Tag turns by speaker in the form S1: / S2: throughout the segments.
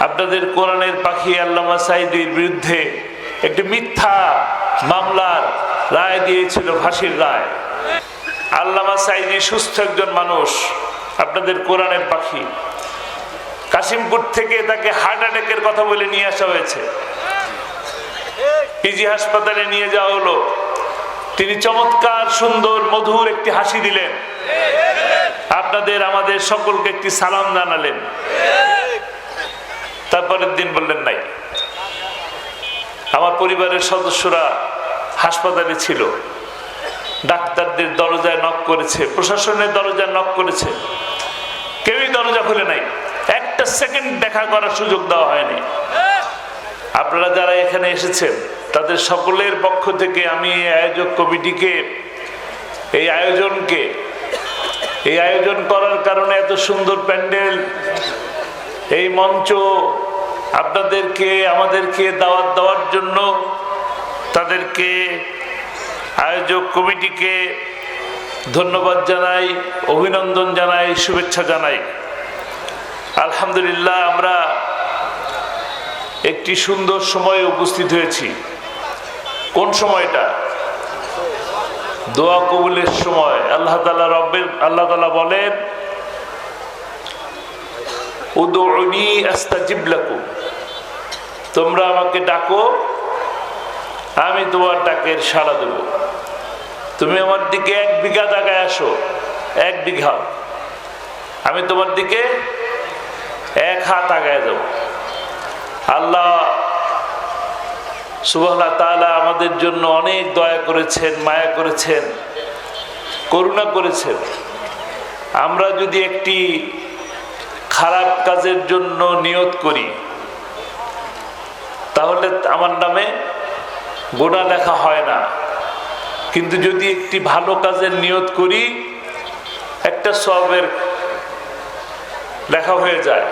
S1: আপনাদের কোরআনের পাখি আল্লামা সাইদির বিরুদ্ধে একটি মিথ্যা মামলার রায় দিয়েছিল, ফাঁসির রায়। আল্লামা সাইদি সুস্থ একজন মানুষ, আপনাদের কোরআনের পাখি। কাশিমপুর থেকে তাকে হার্ট অ্যাটাকের কথা বলে নিয়ে আসা হয়েছে। পিজি হাসপাতালে নিয়ে যাওয়া হলো। তিনি চমৎকার, সুন্দর, মধুর একটি হাসি দিলেন। আপনাদের, আমাদের সকলকে একটি সালাম জানালেন। তারপরের দিন বললেন, নাই। আমার পরিবারের সদস্যরা হাসপাতালে ছিল। ডাক্তারদের দরজায় নক করেছে, প্রশাসনের দরজায় নক করেছে। কেউই দরজা খুলে নাই। একটা সেকেন্ড দেখা করার সুযোগ দেওয়া হয়নি। আপনারা যারা এখানে এসেছেন, তাদের সকলের পক্ষ থেকে আমি আয়োজক কমিটিকে, এই আয়োজনকে, এই আয়োজন করার কারণে এত সুন্দর প্যান্ডেল এই মঞ্চ আপনাদেরকে, আমাদেরকে দাওয়াত দেওয়ার জন্য তাদেরকে আয়োজক কমিটিকে ধন্যবাদ জানাই, অভিনন্দন জানাই, শুভেচ্ছা জানাই। আলহামদুলিল্লাহ, আমরা একটি সুন্দর সময়ে উপস্থিত হয়েছি। কোন সময়টা? দোয়া কবুলের সময়। আল্লাহ তালা রব্বের, আল্লাহ তালা বলেন তোমরা আমাকে ডাকো, আমি তোমার ডাকের সাড়া দেব। তুমি আমার দিকে এক বিঘা জায়গায় আসো, এক বিঘা। আমি তোমার দিকে এক হাত আগায় দেব। আল্লাহ সুবাহ তাআলা আমাদের জন্য অনেক দয়া করেছেন, মায়া করেছেন, করুণা করেছেন। আমরা যদি একটি খারাপ কাজের জন্য নিয়ত করি। তাহলে আমার নামে গোনা লেখা হয় না। কিন্তু যদি একটি ভালো কাজের নিয়ত করি, একটা সবের লেখা হয়ে যায়।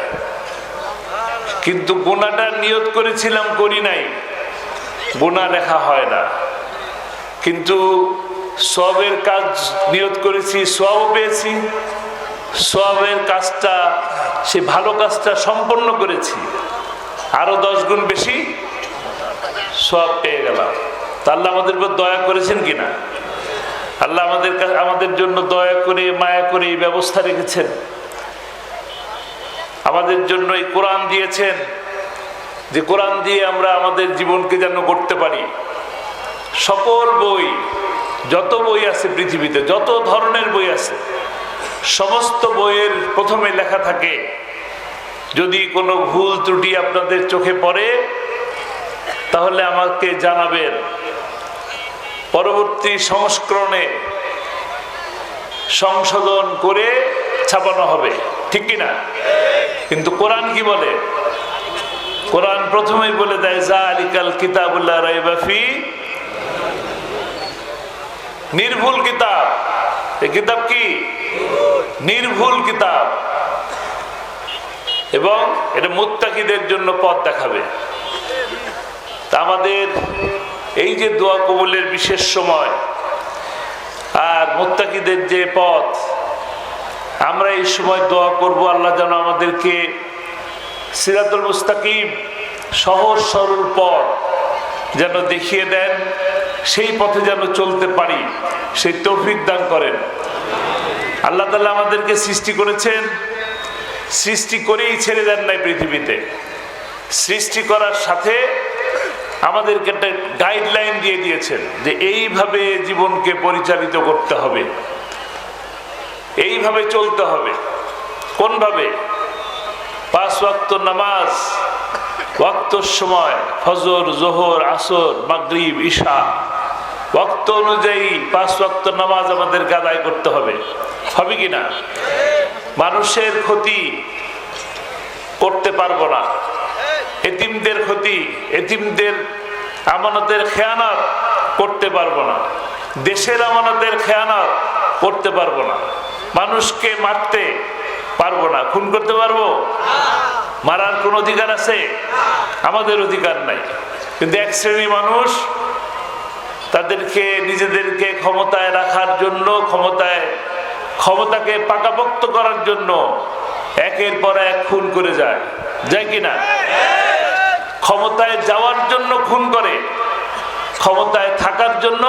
S1: কিন্তু গোনাটা নিয়ত করেছিলাম, করি নাই। গোনা লেখা হয় না। কিন্তু সবের কাজ নিয়ত করেছি সব পেয়েছি। সবের কাজটা সে ভালো কাজটা সম্পন্ন করেছি। আরও দশ গুণ বেশি সব পেয়ে গেলাম। তা আল্লাহ আমাদের উপর দয়া করেছেন কিনা? আল্লাহ আমাদের আমাদের জন্য দয়া করে, মায়া করে এই ব্যবস্থা রেখেছেন। আমাদের জন্য এই কোরআন দিয়েছেন যে কোরআন দিয়ে আমরা আমাদের জীবনকে যেন করতে পারি। সকল বই, যত বই আছে পৃথিবীতে, যত ধরনের বই আছে সমস্ত বইয়ের প্রথমে লেখা থাকে, যদি কোনো ভুল ত্রুটি আপনাদের চোখে পড়ে, তাহলে আমাকে জানাবেন। পরবর্তী সংস্করণে সংশোধন করে ছাপানো হবে, ঠিক কিনা? কিন্তু কোরআন কি বলে? কোরআন প্রথমেই বলে দেয় যা আলিকাল কিতাবুল্লাহ রাইবাফি নির্ভুল কিতাব। এই কিতাব কি? নির্ভুল কিতাব। এবং এটা মুত্তাকিদের জন্য পথ দেখাবে। তা আমাদের এই যে দোয়া কবুলের বিশেষ সময় আর মুত্তাকিদের যে পথ, আমরা এই সময় দোয়া করব আল্লাহ যেন আমাদেরকে সিরাতুল মুস্তাকিম, সহজ সরল পথ যেন দেখিয়ে দেন, সেই পথে যেন চলতে পারি, সেই তৌফিক দান করেন। আল্লাহ তালা আমাদেরকে সৃষ্টি করেছেন। সৃষ্টি করেই ছেড়ে দেন নাই পৃথিবীতে। সৃষ্টি করার সাথে আমাদেরকে একটা গাইডলাইন দিয়ে দিয়েছেন যে এইভাবে জীবনকে পরিচালিত করতে হবে। এইভাবে চলতে হবে। কোনভাবে? পাঁচ ওয়াক্ত নামাজ ওয়াক্তর সময়, ফজর, জোহর, আসর, মাগরিব ঈশা ওয়াক্ত অনুযায়ী পাঁচ ওয়াক্ত নামাজ আমাদের আদায় করতে হবে। হবে কি না? মানুষের ক্ষতি করতে পারব না। এতিমদের ক্ষতি, এতিমদের আমানতের খেয়ানত করতে পারব না। দেশের আমানতের খেয়ানত করতে পারব না। মানুষকে মারতে পারব না। খুন করতে পারব? মারার কোন অধিকার আছে? আমাদের অধিকার নাই। কিন্তু এক শ্রেণি মানুষ তাদেরকে, নিজেদেরকে ক্ষমতায় রাখার জন্য, ক্ষমতায়, ক্ষমতাকে পাকাপোক্ত করার জন্য একের পর এক খুন করে যায়। যায় কি না ক্ষমতায় যাওয়ার জন্য খুন করে, ক্ষমতায় থাকার জন্য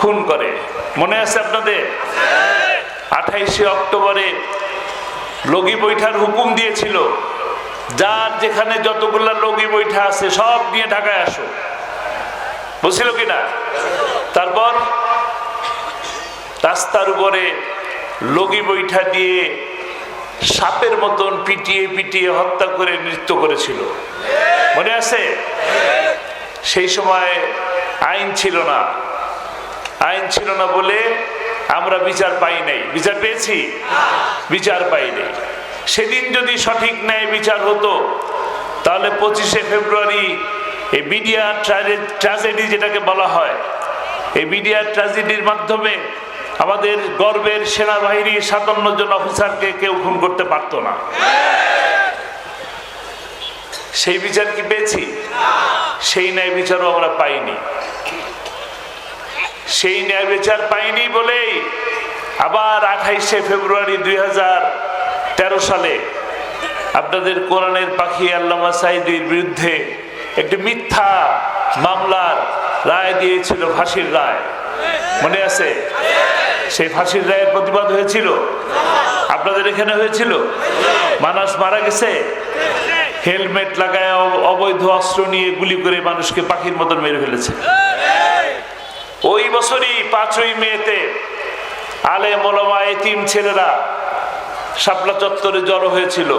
S1: খুন করে। মনে আছে আপনাদের? আঠাইশে অক্টোবরে লগি বৈঠার হুকুম দিয়েছিল, যার যেখানে যতগুলা লগি বৈঠা আছে সব নিয়ে ঢাকায় আসো। বুঝছিল কিনা? তারপর রাস্তার উপরে লগি বৈঠা দিয়ে সাপের মতন পিটিয়ে পিটিয়ে হত্যা করে নৃত্য করেছিল। মনে আছে? সেই সময় আইন ছিল না। আইন ছিল না বলে আমরা বিচার পাই নাই। বিচার পেয়েছি? বিচার পাই নাই। সেদিন যদি সঠিক ন্যায় বিচার হতো, তাহলে পঁচিশে ফেব্রুয়ারি এই মিডিয়া ট্র্যাজেডি যেটাকে বলা হয়, এই মিডিয়া ট্র্যাজেডির মাধ্যমে আমাদের গর্বের সেনাবাহিনী সাতান্ন জন অফিসারকে কেউ খুন করতে পারতো না। সেই বিচার কি পেয়েছি? সেই ন্যায় বিচারও আমরা পাইনি। সেই ন্যায় বিচার পাইনি বলেই আবার আঠাইশে ফেব্রুয়ারি দুই সালে আপনাদের কোরআনের পাখি আল্লামা সাইদির বিরুদ্ধে একটি মিথ্যা মামলার রায় দিয়েছিল ফাঁসির রায়। মনে আছে? সেই ফাঁসির রায়ের প্রতিবাদ হয়েছিল? আপনাদের এখানে হয়েছিল? মানুষ মারা গেছে? হেলমেট লাগায় অবৈধ অস্ত্র নিয়ে গুলি করে মানুষকে পাখির মতন মেরে ফেলেছে। ওই বছরই পাঁচই মেতে আলে মোলামা এতিম ছেলেরা শাপলা চত্বরে জড়ো হয়েছিল।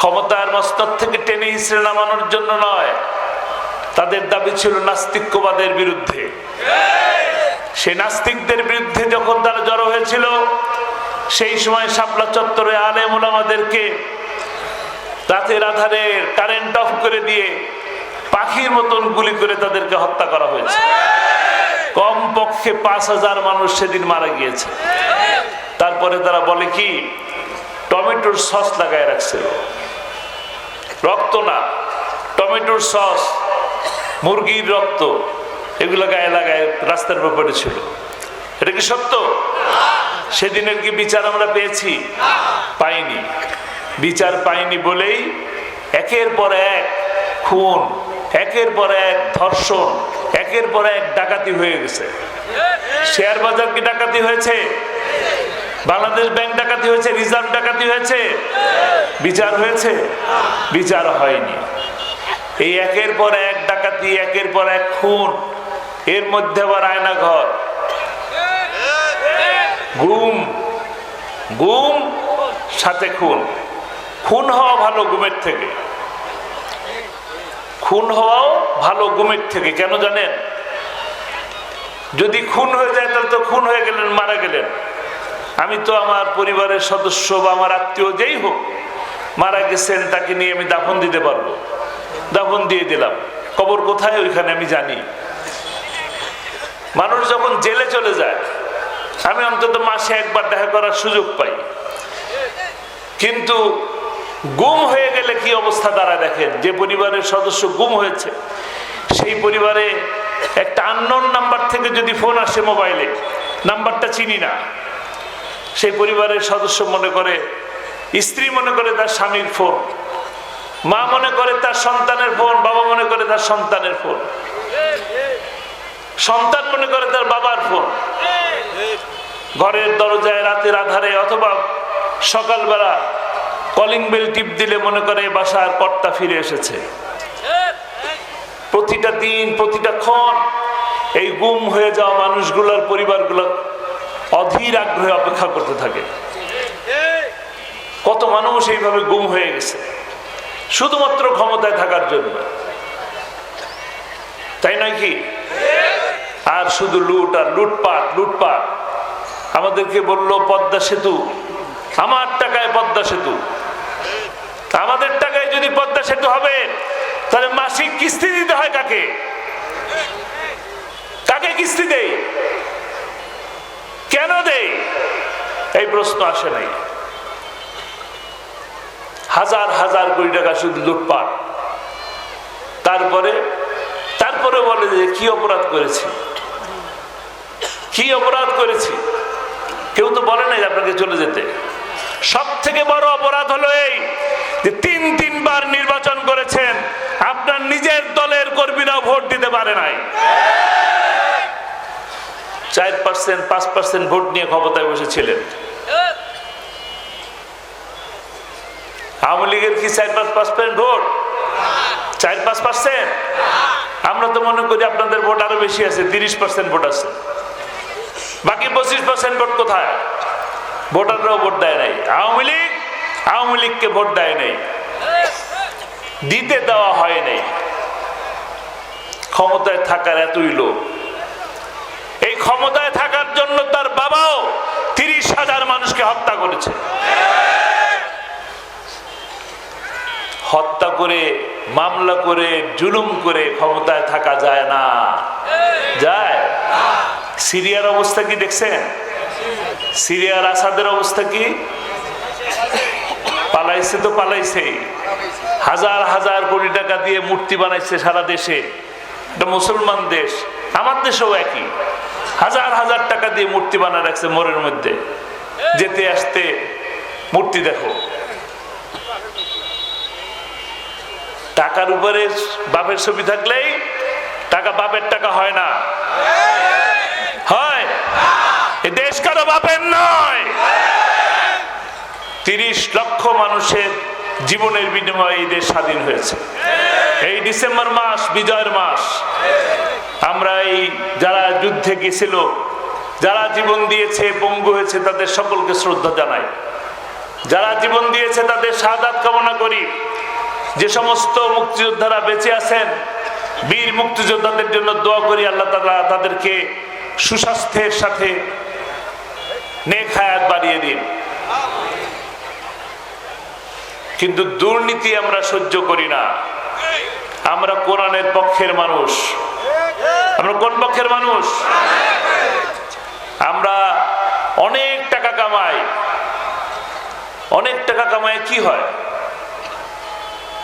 S1: ক্ষমতার মস্তক থেকে টেনে ইসরে নামানোর জন্য নয়। তাদের দাবি ছিল নাস্তিক্যবাদের বিরুদ্ধে। সেই নাস্তিকদের বিরুদ্ধে যখন তারা জড়ো হয়েছিল, সেই সময় শাপলা চত্বরে আলে মোলামাদেরকে রাতের আধারে কারেন্ট অফ করে দিয়ে পাখির মতন গুলি করে তাদেরকে হত্যা করা হয়েছে। কম পক্ষে পাঁচ হাজার মানুষ সেদিন মারা গিয়েছে। তারপরে তারা বলে কি, টমেটোর সস লাগায় রাখছিল। রক্ত না, টমেটোর সস, মুরগির রক্ত, এগুলো গায়ে লাগায় রাস্তার ব্যাপারে ছিল। এটা কি সত্য? সেদিনের কি বিচার আমরা পেয়েছি? পাইনি। বিচার পাইনি বলেই একের পর এক খুন, একের পর এক ধর্ষণ, একের পর এক ডাকাতি হয়ে গেছে। শেয়ার বাজার কি ডাকাতি হয়েছে? বাংলাদেশ ব্যাংক ডাকাতি হয়েছে, রিজার্ভ ডাকাতি হয়েছে। বিচার হয়েছে, বিচার হয়নি। এই একের পর এক ডাকাতি, একের পর এক খুন, এর মধ্যে আবার আয়না ঘর গুম গুম, সাথে খুন। খুন হওয়া ভালো গুমের থেকে। খুন হওয়াও ভালো গুমের থেকে, কেন জানেন? যদি খুন হয়ে যায়, তাহলে তো খুন হয়ে গেলেন, মারা গেলেন। আমি তো আমার পরিবারের সদস্য বা আমার আত্মীয় যেই হোক, মারা গেছেন, তাকে নিয়ে আমি দাফন দিতে পারব। দাফন দিয়ে দিলাম। কবর কোথায়? ওইখানে আমি জানি। মানুষ যখন জেলে চলে যায়, আমি অন্তত মাসে একবার দেখা করার সুযোগ পাই। কিন্তু গুম হয়ে গেলে কি অবস্থা দাঁড়ায় দেখেন? যে পরিবারের সদস্য গুম হয়েছে, সেই পরিবারে একটা আননোন নাম্বার থেকে যদি ফোন আসে মোবাইলে নাম্বারটা চিনি না। সেই পরিবারের সদস্য মনে করে, স্ত্রী মনে করে তার স্বামীর ফোন, মা মনে করে তার সন্তানের ফোন, বাবা মনে করে তার সন্তানের ফোন, সন্তান মনে করে তার বাবার ফোন। ঘরের দরজায় রাতের আধারে অথবা সকালবেলা কলিং বেল টিপ দিলে মনে করে বাসার কর্তা ফিরে এসেছে। প্রতিটা দিন, প্রতিটা ক্ষণ এই গুম হয়ে যাওয়া মানুষগুলোর পরিবারগুলো অধীর আগ্রহে অপেক্ষা করতে থাকে। কত মানুষ এইভাবে গুম হয়ে গেছে। শুধুমাত্র ক্ষমতায় থাকার জন্য। তাই নয় কি? আর শুধু লুট আর লুটপাট লুটপাট। আমাদেরকে বলল, পদ্মা সেতু। আমার টাকায় পদ্মা সেতু। আমাদের টাকায় যদি পদ্মা সেতু হবে, তাহলে মাসিক কিস্তি দিতে হয় কাকে? কাকে কিস্তি দেই কেন দেই? এই প্রশ্ন আসে নাই। হাজার হাজার কোটি টাকা শুধু লুটপাট। তারপরে তারপরে বলে যে কি অপরাধ করেছি? কি অপরাধ করেছি? কেউ তো বলে নাই আপনাকে চলে যেতে। সব থেকে বড় অপরাধ হলো এই যে তিন তিনবার নির্বাচন করেছেন। আপনার নিজের দলের কর্মীরাও ভোট দিতে পারে নাই। চার পার্সেন্ট, পাঁচ পার্সেন্ট ভোট নিয়ে ক্ষমতায় বসেছিলেন। আওয়ামী লীগের কি চার পাঁচ পার্সেন্ট ভোট? চার পাঁচ পার্সেন্ট? আমরা তো মনে করি আপনাদের ভোট আরও বেশি আছে, তিরিশ পার্সেন্ট ভোট আছে। বাকি পঁচিশ পার্সেন্ট ভোট কোথায়? ভোটাররাও ভোট দেয় নাই। আওয়ামী লীগ? আওয়ামী লীগকে ভোট দেয় নাই। দিতে দেওয়া হয় নাই। ক্ষমতায় থাকার এতই লোক এই ক্ষমতায় থাকার জন্য তার বাবাও তিরিশ হাজার মানুষকে হত্যা করেছে। হত্যা করে, মামলা করে, জুলুম করে ক্ষমতায় থাকা যায় না। যায়? সিরিয়ার অবস্থা কি দেখছেন? সিরিয়ার আসাদের অবস্থা কি? পালাইছে তো পালাইছে। হাজার হাজার কোটি টাকা দিয়ে মূর্তি বানাইছে সারা দেশে। এটা মুসলমান দেশ। আমার দেশেও একই। হাজার হাজার টাকা দিয়ে মূর্তি বানা রাখছে মোড়ের মধ্যে। যেতে আসতে মূর্তি দেখো। টাকার উপরে বাপের ছবি থাকলেই টাকা বাপের টাকা হয় না। হয়। দেশ কারও বাপের নয়। তিরিশ লক্ষ মানুষের জীবনের বিনিময়ে এই দেশ স্বাধীন হয়েছে। এই ডিসেম্বর মাস, বিজয়ের মাস। আমরা এই যারা যুদ্ধে গেছিল, যারা জীবন দিয়েছে, পঙ্গু হয়েছে, তাদের সকলকে শ্রদ্ধা জানাই। যারা জীবন দিয়েছে, তাদের সাদাত কামনা করি। যে সমস্ত মুক্তিযোদ্ধারা বেঁচে আছেন, বীর মুক্তিযোদ্ধাদের জন্য দোয়া করি, আল্লাহ তালা তাদেরকে সুস্বাস্থ্যের সাথে নেক হায়াত বাড়িয়ে দিন। কিন্তু দুর্নীতি আমরা সহ্য করি না। আমরা কোরআনের পক্ষের মানুষ। আমরা কোন পক্ষের মানুষ? আমরা অনেক টাকা কামাই। অনেক টাকা কামাই, কি হয়?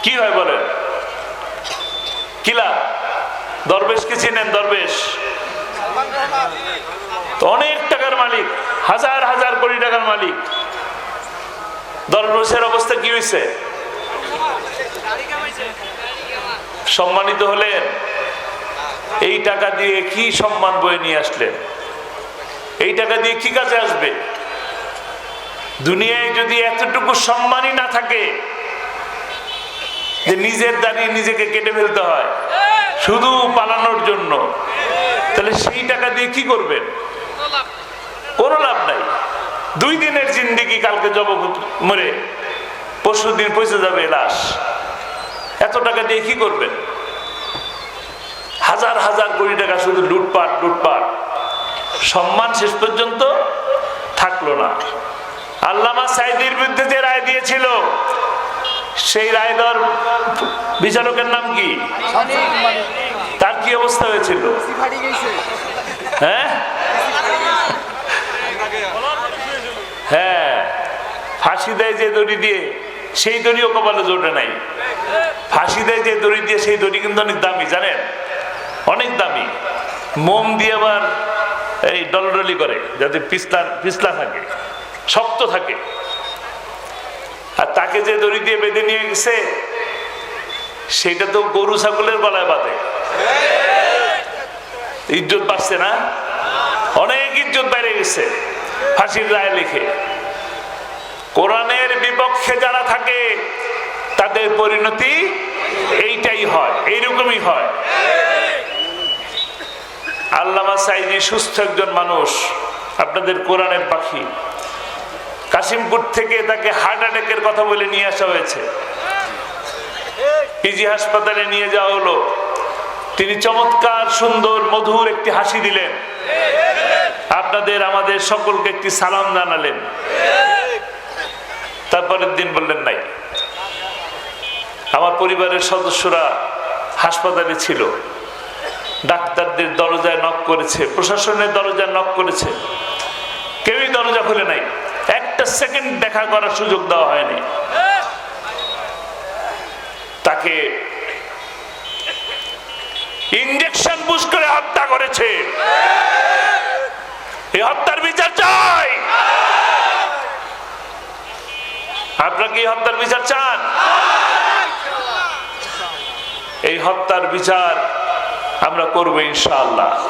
S1: কি হয় বলেন? কিলা? দরবেশ দরবেশকে চিনেন, দরবেশ? অনেক টাকার মালিক, হাজার হাজার কোটি টাকার মালিক। দরবেশের অবস্থা কি হয়েছে সম্মানিত হলেন? এই টাকা দিয়ে কি সম্মান বয়ে নিয়ে আসলেন? এই টাকা দিয়ে কি কাজে আসবে? দুনিয়ায় যদি এতটুকু সম্মানই না থাকে, যে নিজের দাঁড়িয়ে নিজেকে কেটে ফেলতে হয়, শুধু পালানোর জন্য, তাহলে সেই টাকা দিয়ে কি করবেন? কোনো লাভ নাই। দুই দিনের জিন্দিগি কালকে জব মরে পরশু দিন পৌঁছে যাবে লাশ। এত টাকা দিয়ে কি করবেন? হাজার হাজার কোটি টাকা শুধু লুটপাট লুটপাট। সম্মান শেষ পর্যন্ত থাকল না। আল্লামা সাইদির বিরুদ্ধে যে রায় দিয়েছিল, সেই রায় দেওয়ার বিচারকের নাম কি? তার কি অবস্থা হয়েছিল? হ্যাঁ? হ্যাঁ। ফাঁসি দেয় যে দড়ি দিয়ে, সেই দড়িও কপালে জোটে নাই। ফাঁসি দেয় যে দড়ি দিয়ে, সেই দড়ি কিন্তু অনেক দামি, জানেন? অনেক দামি। মোম দিয়ে আবার এই ডলডলি করে, যাতে পিছলা পিছলা থাকে, শক্ত থাকে। আর তাকে যে দড়ি দিয়ে বেঁধে নিয়ে গেছে, সেটা তো গরু ছাগলের গলায় বাঁধে। ইজ্জত বাড়ছে না? অনেক ইজ্জত বেড়ে গেছে, ফাঁসির রায় লিখে। কোরআনের বিপক্ষে যারা থাকে, তাদের পরিণতি এইটাই হয়, এইরকমই হয়। আল্লামা সাইদি সুস্থ একজন মানুষ, আপনাদের কোরআনের পাখি। কাশিমপুর থেকে তাকে হার্ট অ্যাটাকের কথা বলে নিয়ে আসা হয়েছে। পিজি হাসপাতালে নিয়ে যাওয়া হলো। তিনি চমৎকার, সুন্দর, মধুর একটি হাসি দিলেন। আপনাদের, আমাদের সকলকে একটি সালাম জানালেন। তারপরের দিন বললেন, নাই। আমার পরিবারের সদস্যরা হাসপাতালে ছিল। ডাক্তারদের দরজায় নক করেছে, প্রশাসনের দরজায় নক করেছে। কেউই দরজা খুলে নাই। একটা সেকেন্ড দেখা করার সুযোগ দেওয়া হয়নি। তাকে ইঞ্জেকশন বুশ করে হত্যা করেছে। এই হত্যার বিচার চাই। আপনার কি হত্যার বিচার চান? এই হত্যার বিচার আমরা করব ইনশাআল্লাহ।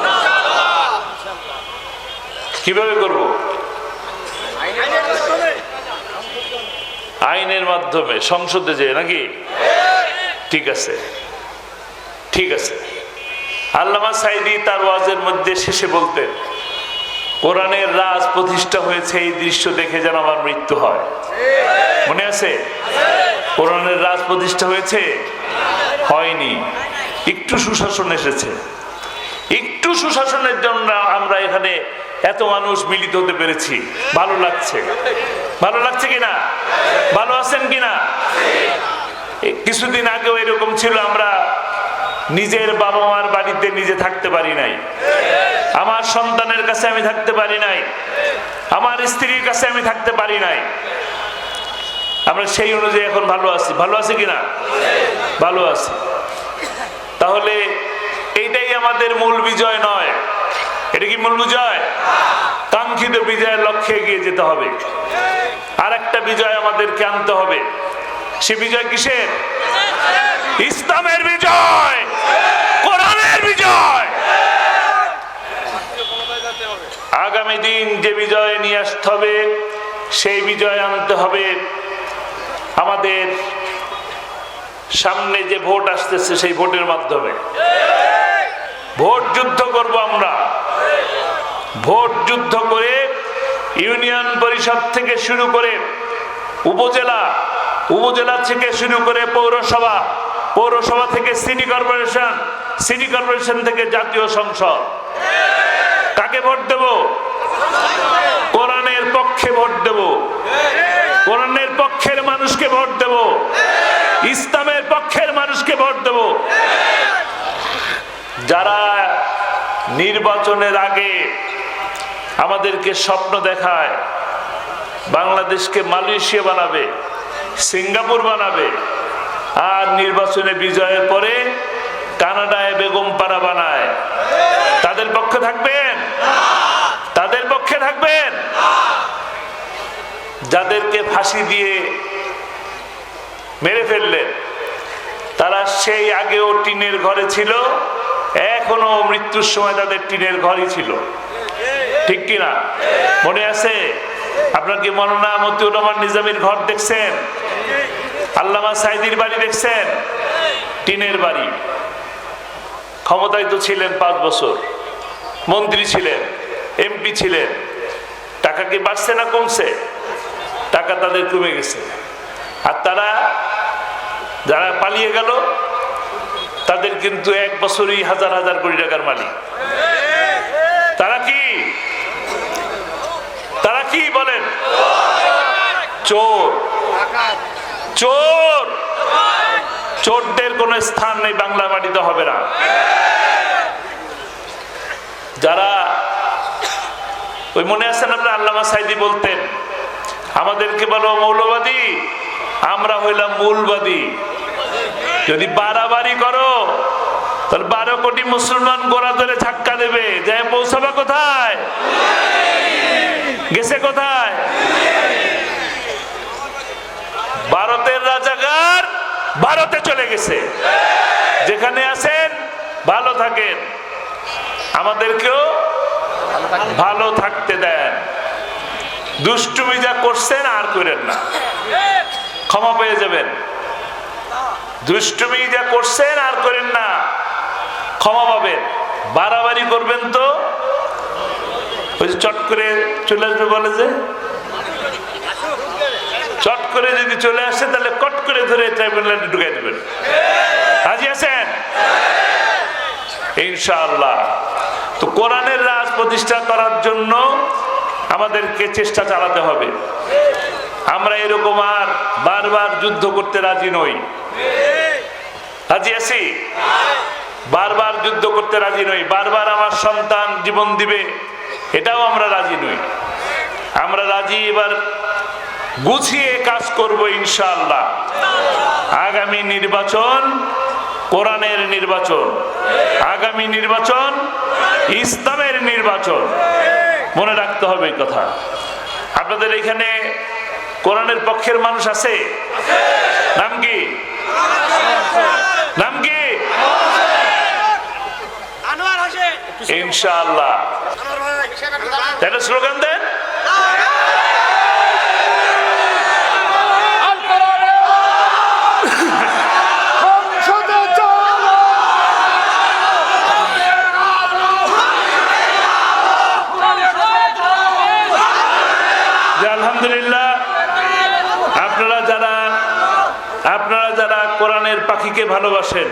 S1: কীভাবে করব? আইনের মাধ্যমে, সংসদে যে নাকি? ঠিক আছে। ঠিক আছে। আল্লামা সাইদি তার ওয়াজের মধ্যে শেষে বলতেন, কোরআনের রাজ প্রতিষ্ঠা হয়েছে, এই দৃশ্য দেখে যেন আমার মৃত্যু হয়। মনে আছে? কোরআনের রাজ প্রতিষ্ঠা হয়েছে? হয়নি। একটু সুশাসন এসেছে। একটু সুশাসনের জন্য আমরা এখানে এত মানুষ মিলিত হতে পেরেছি। ভালো লাগছে। ভালো লাগছে কিনা? ভালো আছেন কিনা? কিছুদিন আগেও এরকম ছিল, আমরা নিজের বাবা মার বাড়িতে নিজে থাকতে পারি নাই। আমার সন্তানের কাছে আমি থাকতে পারি নাই। আমার স্ত্রীর কাছে আমি থাকতে পারি নাই। আমরা সেই অনুযায়ী এখন ভালো আছি। ভালো আছি কিনা? ভালো আছি। তাহলে এইটাই আমাদের মূল বিজয় নয়। এটা কি মূল বিজয়? কাঙ্ক্ষিত বিজয়ের লক্ষ্যে এগিয়ে যেতে হবে। আর একটা বিজয় আমাদেরকে আনতে হবে। সে বিজয় কিসের? ইসলামের বিজয়! কোরআনের বিজয়! আগামী দিন যে বিজয় নিয়ে আসতে হবে, সেই বিজয় আনতে হবে আমাদের সামনে যে ভোট আসতেছে সেই ভোটের মাধ্যমে। ভোট যুদ্ধ করব আমরা। ভোট যুদ্ধ করে ইউনিয়ন পরিষদ থেকে শুরু করে উপজেলা উপজেলা থেকে শুরু করে পৌরসভা পৌরসভা থেকে সিটি কর্পোরেশন সিটি কর্পোরেশন থেকে জাতীয় সংসদ। কাকে ভোট দেব? কোরআনের পক্ষে ভোট দেব। কোরআনের পক্ষের মানুষকে ভোট দেব। ইসলামের পক্ষের মানুষকে ভোট দেব। যারা নির্বাচনের আগে আমাদেরকে স্বপ্ন দেখায়, বাংলাদেশকে মালয়েশিয়া বানাবে, সিঙ্গাপুর বানাবে, আর নির্বাচনে বিজয়ের পরে কানাডায় বেগম পাড়া বানায়, তাদের পক্ষে থাকবেন? তাদের পক্ষে থাকবেন? যাদেরকে ফাঁসি দিয়ে মেরে ফেললেন। তারা সেই আগেও টিনের ঘরে ছিল, এখনও মৃত্যুর সময় তাদের টিনের ঘরই ছিল। ঠিক কিনা? মনে আছে? আপনার কি মৌলানা মতিউর রহমান নিজামীর ঘর দেখছেন? আল্লামা সাইদির বাড়ি দেখছেন? টিনের বাড়ি। ক্ষমতায় তো ছিলেন পাঁচ বছর। মন্ত্রী ছিলেন, এমপি ছিলেন। টাকা কি বাড়ছে না কমছে? টাকা তাদের কমে গেছে। আর তারা যারা পালিয়ে গেল, তাদের কিন্তু এক বছরই হাজার হাজার কোটি টাকার মালিক। তারা কি? তারা কি বলেন? চোর। চোর! চোরদের কোন স্থান নেই, বাংলা মাটিতে হবে না। যারা ওই মনে আছেন আপনার আল্লামা সাইদি বলতেন, আমাদেরকে বলো মৌলবাদী আমরা হইলাম মূলবাদী। যদি বাড়াবাড়ি করো, তাহলে বারো কোটি মুসলমান গোড়া ধরে ধাক্কা দেবে। যে পৌঁছাবা কোথায়? গেছে কোথায়? ভারতের রাজাকার ভারতে চলে গেছে। যেখানে আছেন, ভালো থাকেন। আমাদেরকেও ভালো থাকতে দেন। দুষ্টুমি যা করছেন আর করেন না। ক্ষমা পেয়ে যাবেন। দুষ্টুমি যা করছেন আর করেন না, ক্ষমা পাবেন। বাড়াবাড়ি করবেন তো? ওই চট করে চলে আসবে বলে যে? চট করে যদি চলে আসে, তাহলে কট করে ধরে ট্রাইব্যুনালে ঢুকাই দেবেন। রাজি আছেন? ইনশাআল্লাহ। তো কোরআনের রাজ প্রতিষ্ঠা করার জন্য আমাদেরকে চেষ্টা চালাতে হবে। আমরা এরকম আর বারবার যুদ্ধ করতে রাজি নই। রাজি আছি? বারবার যুদ্ধ করতে রাজি নই। বারবার আমার সন্তান জীবন দিবে, এটাও আমরা রাজি নই। আমরা রাজি, এবার গুছিয়ে কাজ করব ইনশাআল্লাহ। আগামী নির্বাচন, কোরআনের নির্বাচন। আগামী নির্বাচন, ইসলামের নির্বাচন। মনে রাখতে হবে কথা। আপনাদের এখানে কোরআনের পক্ষের মানুষ আছে? নাম কি? নাম কি? ইনশাআল্লাহ। স্লোগান দেন। আলহামদুলিল্লাহ আপনারা যারা আপনারা যারা কোরআনের পাখিকে ভালোবাসেন।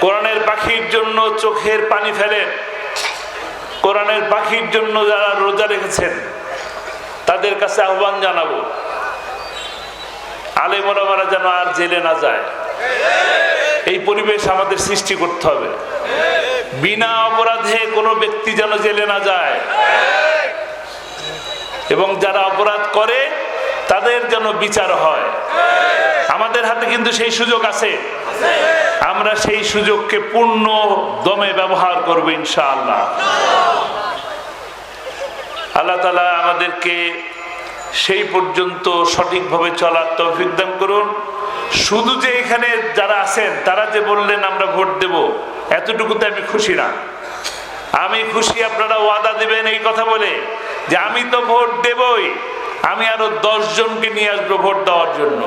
S1: কোরআনের পাখির জন্য চোখের পানি ফেলেন। কোরআনের পাখির জন্য যারা রোজা রেখেছেন, তাদের কাছে আহ্বান জানাব আলেমরা যেন আর জেলে না যায়। এই পরিবেশ আমাদের সৃষ্টি করতে হবে। বিনা অপরাধে কোনো ব্যক্তি যেন জেলে না যায়। এবং যারা অপরাধ করে, তাদের যেন বিচার হয়। আমাদের হাতে কিন্তু সেই সুযোগ আছে। আমরা সেই সুযোগকে পূর্ণ দমে ব্যবহার করব ইনশাআল্লাহ। আল্লাহ তালা আমাদেরকে সেই পর্যন্ত সঠিকভাবে চলার তৌফিক দান করুন। শুধু যে এখানে যারা আছেন, তারা যে বললেন আমরা ভোট দেব, এতটুকুতে আমি খুশি না। আমি খুশি আপনারা ওয়াদা দিবেন এই কথা বলে যে আমি তো ভোট দেবই। আমি আরো দশ জনকে নিয়ে আসবো ভোট দেওয়ার জন্য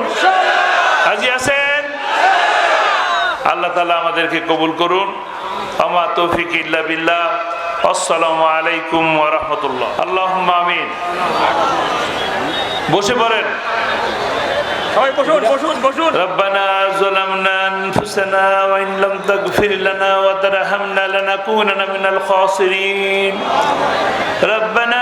S1: রাজি আছেন আল্লাহ তালা আমাদেরকে কবুল করুন আমা তৌফিক ইল্লা বিল্লাহ আসসালামু আলাইকুম ওয়া রাহমাতুল্লাহ আল্লাহ আমিন বসে পড়েন
S2: সবাই বসুন বসুন বসুন
S1: ربنا ظلمنا أنفسنا وإن لم تغفر لنا وترحمنا لنكونن من الخاسرين ربنا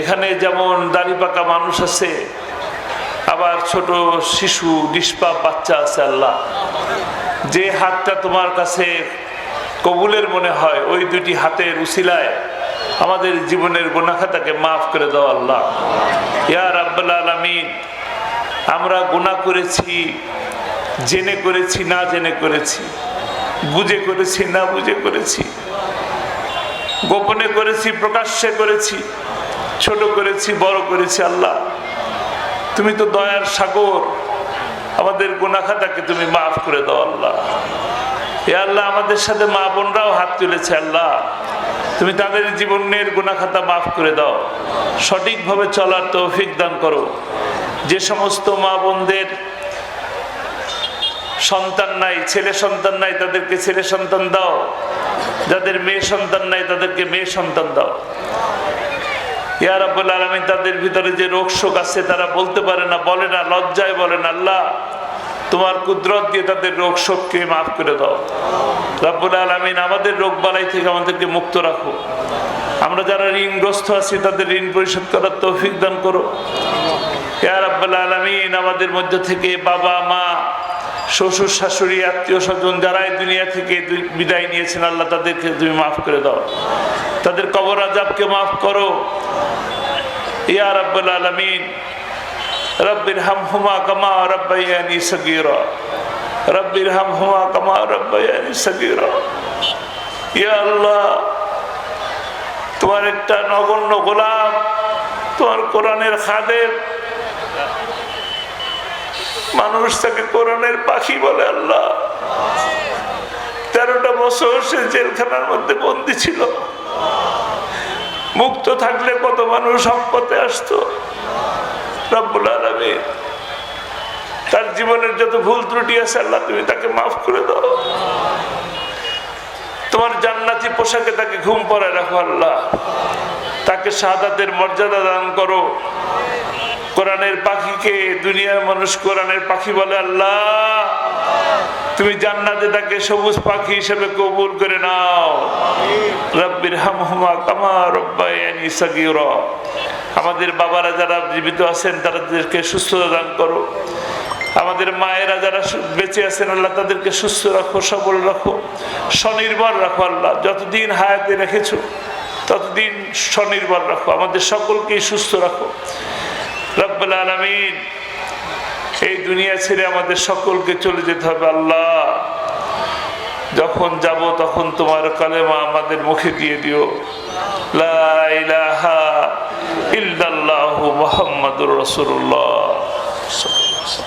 S1: এখানে যেমন দাড়ি পাকা মানুষ আছে, আবার ছোট শিশু, নিষ্পাপ বাচ্চা আছে আল্লাহ। যে হাতটা তোমার কাছে কবুলের মনে হয়, ওই দুটি হাতের উসিলায় আমাদের জীবনের গুণাখাতাকে মাফ করে দাও আল্লাহ। ইয়া রাব্বাল আলামিন, আমরা গুণা করেছি, জেনে করেছি, না জেনে করেছি, বুঝে করেছি, না বুঝে করেছি, গোপনে করেছি, প্রকাশ্যে করেছি। ছোট করেছি, বড় করেছি আল্লাহ। তুমি তো দয়ার সাগর। আমাদের গুনাখাতাকে তুমি মাফ করে দাও আল্লাহ। এ আল্লাহ, আমাদের সাথে মা বোনরাও হাত তুলেছে আল্লাহ। তুমি তাদের জীবনের গুনাখাতা মাফ করে দাও। সঠিকভাবে চলার তৌফিক দান করো। যে সমস্ত মা বোনদের সন্তান নাই, ছেলে সন্তান নাই, তাদেরকে ছেলে সন্তান দাও। যাদের মেয়ে সন্তান নাই, তাদেরকে মেয়ে সন্তান দাও। ইয়া রাব্বুল আলামিন, তাদের ভিতরে যে রোগ শোক আছে তারা বলতে পারে না, বলে না, লজ্জায় বলে না। আল্লাহ, তোমার কুদরত দিয়ে তাদের রোগ শোককে মাফ করে দাও। রাব্বুল আলামিন, আমাদের রোগ বালাই থেকে আমাদেরকে মুক্ত রাখো। আমরা যারা ঋণগ্রস্ত আছি, তাদের ঋণ পরিশোধ করার তৌফিক দান করো। ইয়া রাব্বুল আলামিন, আমাদের মধ্যে থেকে বাবা, মা শ্বশুর, শাশুড়ি, আত্মীয় স্বজন যারা এই দুনিয়া থেকে বিদায় নিয়েছেন, আল্লাহ তাদেরকে তুমি মাফ করে দাও। তাদের কবর আজাবকে মাফ করো। ইয়া রাব্বুল আলামিন, রব্বির হাম হুমা কামা রব্বায়ানি সগীরা। রব্বির হাম হুমা কামা রব্বায়ানি সগীরা। ইয়া আল্লাহ, তোমার একটা নগণ্য গোলাম, তোমার কোরআনের খাদের মানুষ তাকে কোরআনের পাখি বলে আল্লাহ। তেরোটা বছর সে জেলখানার মধ্যে বন্দি ছিল। মুক্ত থাকলে কত মানুষ পথে আসতো। তার জীবনের যত ভুল ত্রুটি আছে আল্লাহ তুমি তাকে মাফ করে দাও। তোমার জান্নাতি পোশাকে তাকে ঘুম পড়ে রাখো আল্লাহ। তাকে সাদাতের মর্যাদা দান করো। কোরআনের পাখিকে, দুনিয়ার মানুষ কোরআনের পাখি বলে আল্লাহ। তুমি জান্নাতে তাকে সবুজ পাখি হিসেবে কবুল করে নাও। রব্বির হামহুমা কামা রব্বায়ানি সাগীরা। আমাদের বাবারা যারা জীবিত আছেন তাদেরকে সুস্থতা দান করো। আমাদের মায়েরা যারা বেঁচে আছেন, আল্লাহ তাদেরকে সুস্থ রাখো, সবল রাখো, স্বনির্ভর রাখো আল্লাহ। যতদিন হায়াতে রেখেছো, ততদিন স্বনির্ভর রাখো। আমাদের সকলকেই সুস্থ রাখো। রব্বুল আলমিন, এই দুনিয়া ছেড়ে আমাদের সকলকে চলে যেতে হবে আল্লাহ। যখন যাব তখন তোমার কালেমা আমাদের মুখে দিয়ে দিও। লা ইলাহা ইল্লাল্লাহু মুহাম্মাদুর রাসূলুল্লাহ।